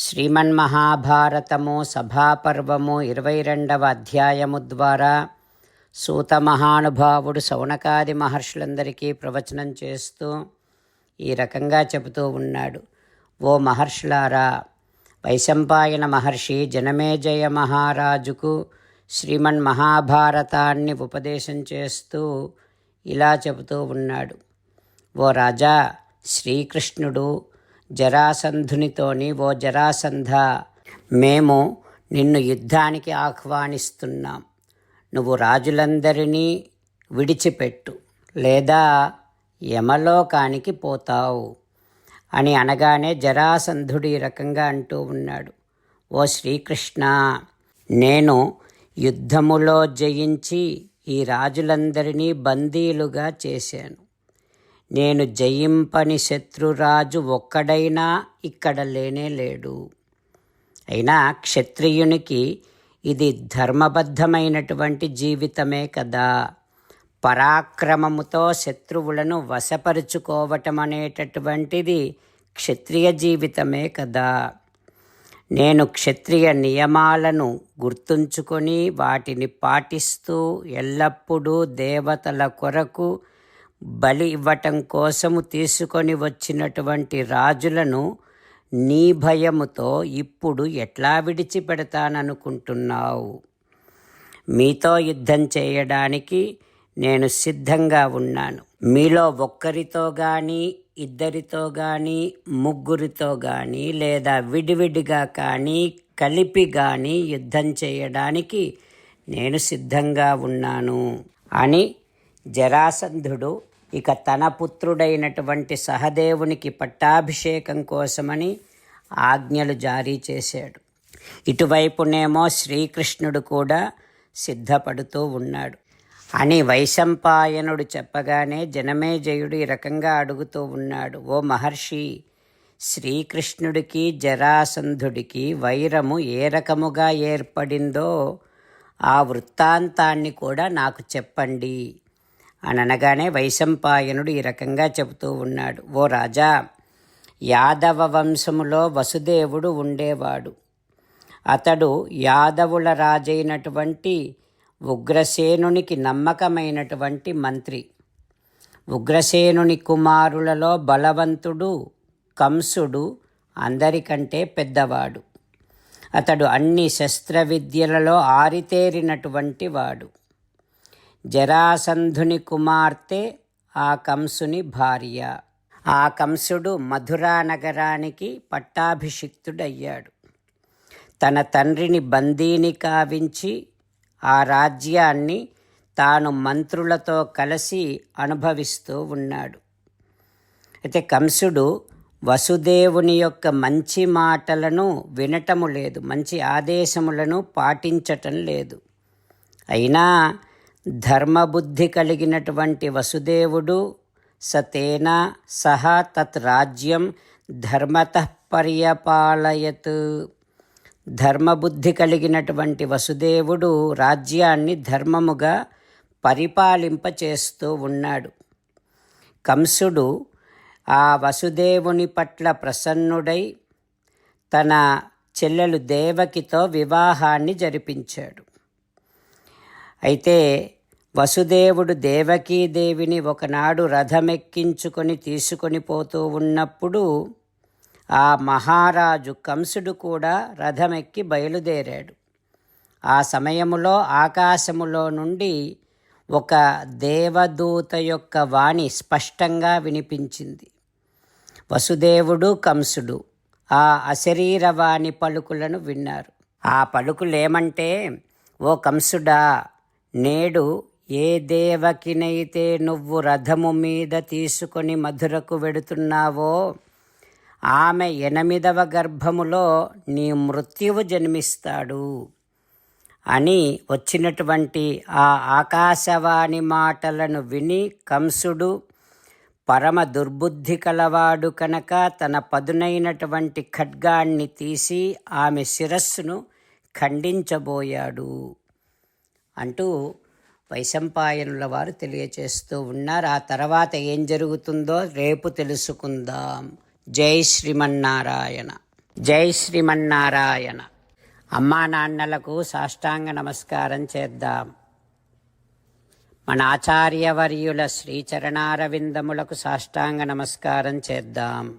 శ్రీమన్మహాభారతము సభాపర్వము ఇరవై రెండవ అధ్యాయము ద్వారా సూత మహానుభావుడు సౌనకాది మహర్షులందరికీ ప్రవచనం చేస్తూ ఈ రకంగా చెబుతూ ఉన్నాడు. ఓ మహర్షులారా వైశంపాయన మహర్షి జనమేజయ మహారాజుకు శ్రీమన్ మహాభారతాన్ని ఉపదేశం చేస్తూ ఇలా చెబుతూ ఉన్నాడు. ఓ రాజా శ్రీకృష్ణుడు జరాసంధునితోని ఓ జరాసంధ. మేము నిన్ను యుద్ధానికి ఆహ్వానిస్తున్నాం. నువ్వు రాజులందరినీ విడిచిపెట్టు. లేదా యమలోకానికి పోతావు అని అనగానే జరాసంధుడు ఈ రకంగా అంటూ ఉన్నాడు. ఓ శ్రీకృష్ణ నేను యుద్ధములో జయించి ఈ రాజులందరినీ బందీలుగా చేశాను. నేను జయింపని శత్రురాజు ఒక్కడైనా ఇక్కడ లేనే లేడు. అయినా క్షత్రియునికి ఇది ధర్మబద్ధమైనటువంటి జీవితమే కదా. పరాక్రమముతో శత్రువులను వశపరుచుకోవటం అనేటటువంటిది క్షత్రియ జీవితమే కదా. నేను క్షత్రియ నియమాలను గుర్తుంచుకొని వాటిని పాటిస్తూ ఎల్లప్పుడూ దేవతల కొరకు బలి ఇవ్వటం కోసము తీసుకొని వచ్చినటువంటి రాజులను నీ భయముతో ఇప్పుడు ఎట్లా విడిచిపెడతాననుకుంటున్నావు? మీతో యుద్ధం చేయడానికి నేను సిద్ధంగా ఉన్నాను. మీలో ఒక్కరితో కానీ ఇద్దరితో కానీ ముగ్గురితో కానీ లేదా విడివిడిగా కానీ కలిపి కానీ యుద్ధం చేయడానికి నేను సిద్ధంగా ఉన్నాను అని జరాసంధుడు ఇక తన పుత్రుడైనటువంటి సహదేవునికి పట్టాభిషేకం కోసమని ఆజ్ఞలు జారీ చేశాడు. ఇటువైపునేమో శ్రీకృష్ణుడు కూడా సిద్ధపడుతూ ఉన్నాడు. అని వైశంపాయనుడు చెప్పగానే జనమేజయుడు ఈ రకంగా అడుగుతూ ఉన్నాడు. ఓ మహర్షి శ్రీకృష్ణుడికి జరాసంధుడికి వైరము ఏ రకముగా ఏర్పడిందో ఆ వృత్తాంతాన్ని కూడా నాకు చెప్పండి. అని అనగానే వైశంపాయనుడు ఈ రకంగా చెబుతూ ఉన్నాడు ఓ రాజా యాదవ వంశములో వసుదేవుడు ఉండేవాడు. అతడు యాదవుల రాజైనటువంటి ఉగ్రసేనునికి నమ్మకమైనటువంటి మంత్రి. ఉగ్రసేనుని కుమారులలో బలవంతుడు కంసుడు అందరికంటే పెద్దవాడు. అతడు అన్ని శస్త్ర విద్యలలో ఆరితేరినటువంటి వాడు. జరాసంధుని కుమార్తె ఆ కంసుని భార్య. ఆ కంసుడు మధురా నగరానికి పట్టాభిషిక్తుడయ్యాడు. తన తండ్రిని బందీని కావించి ఆ రాజ్యాన్ని తాను మంత్రులతో కలిసి అనుభవిస్తూ ఉన్నాడు. అయితే కంసుడు వసుదేవుని యొక్క మంచి మాటలను వినటము లేదు మంచి ఆదేశములను పాటించటం లేదు. అయినా ధర్మబుద్ధి కలిగినటువంటి వసుదేవుడు సతేన సహా తత్ రాజ్యం ధర్మత పర్యపాలయత్. ధర్మబుద్ధి కలిగినటువంటి వసుదేవుడు రాజ్యాన్ని ధర్మముగా పరిపాలింపచేస్తూ ఉన్నాడు. కంసుడు ఆ వసుదేవుని పట్ల ప్రసన్నుడై తన చెల్లెలు దేవకితో వివాహాన్ని జరిపించాడు. అయితే వసుదేవుడు దేవకీదేవిని ఒకనాడు రథమెక్కించుకొని తీసుకొని పోతూ ఉన్నప్పుడు ఆ మహారాజు కంసుడు కూడా రథమెక్కి బయలుదేరాడు. ఆ సమయములో ఆకాశములో నుండి ఒక దేవదూత యొక్క వాణి స్పష్టంగా వినిపించింది. వసుదేవుడు కంసుడు ఆ అశరీరవాణి పలుకులను విన్నారు. ఆ పలుకులేమంటే ఓ కంసుడా నేడు ఏ దేవకినైతే నువ్వు రథము మీద తీసుకొని మధురకు వెడుతున్నావో ఆమె ఎనిమిదవ గర్భములో నీ మృత్యువు జన్మిస్తాడు అని వచ్చినటువంటి ఆ ఆకాశవాణి మాటలను విని కంసుడు పరమ దుర్బుద్ధి కలవాడు కనుక తన పదునైనటువంటి ఖడ్గాన్ని తీసి ఆమె శిరస్సును ఖండించబోయాడు. అంటూ వైశంపాయనుల వారు తెలియచేస్తూ ఉన్నారు. ఆ తర్వాత ఏం జరుగుతుందో రేపు తెలుసుకుందాం. జై శ్రీమన్నారాయణ. జై శ్రీమన్నారాయణ. అమ్మా నాన్నలకు సాష్టాంగ నమస్కారం చేద్దాం. మన ఆచార్యవర్యుల శ్రీచరణారవిందములకు సాష్టాంగ నమస్కారం చేద్దాం.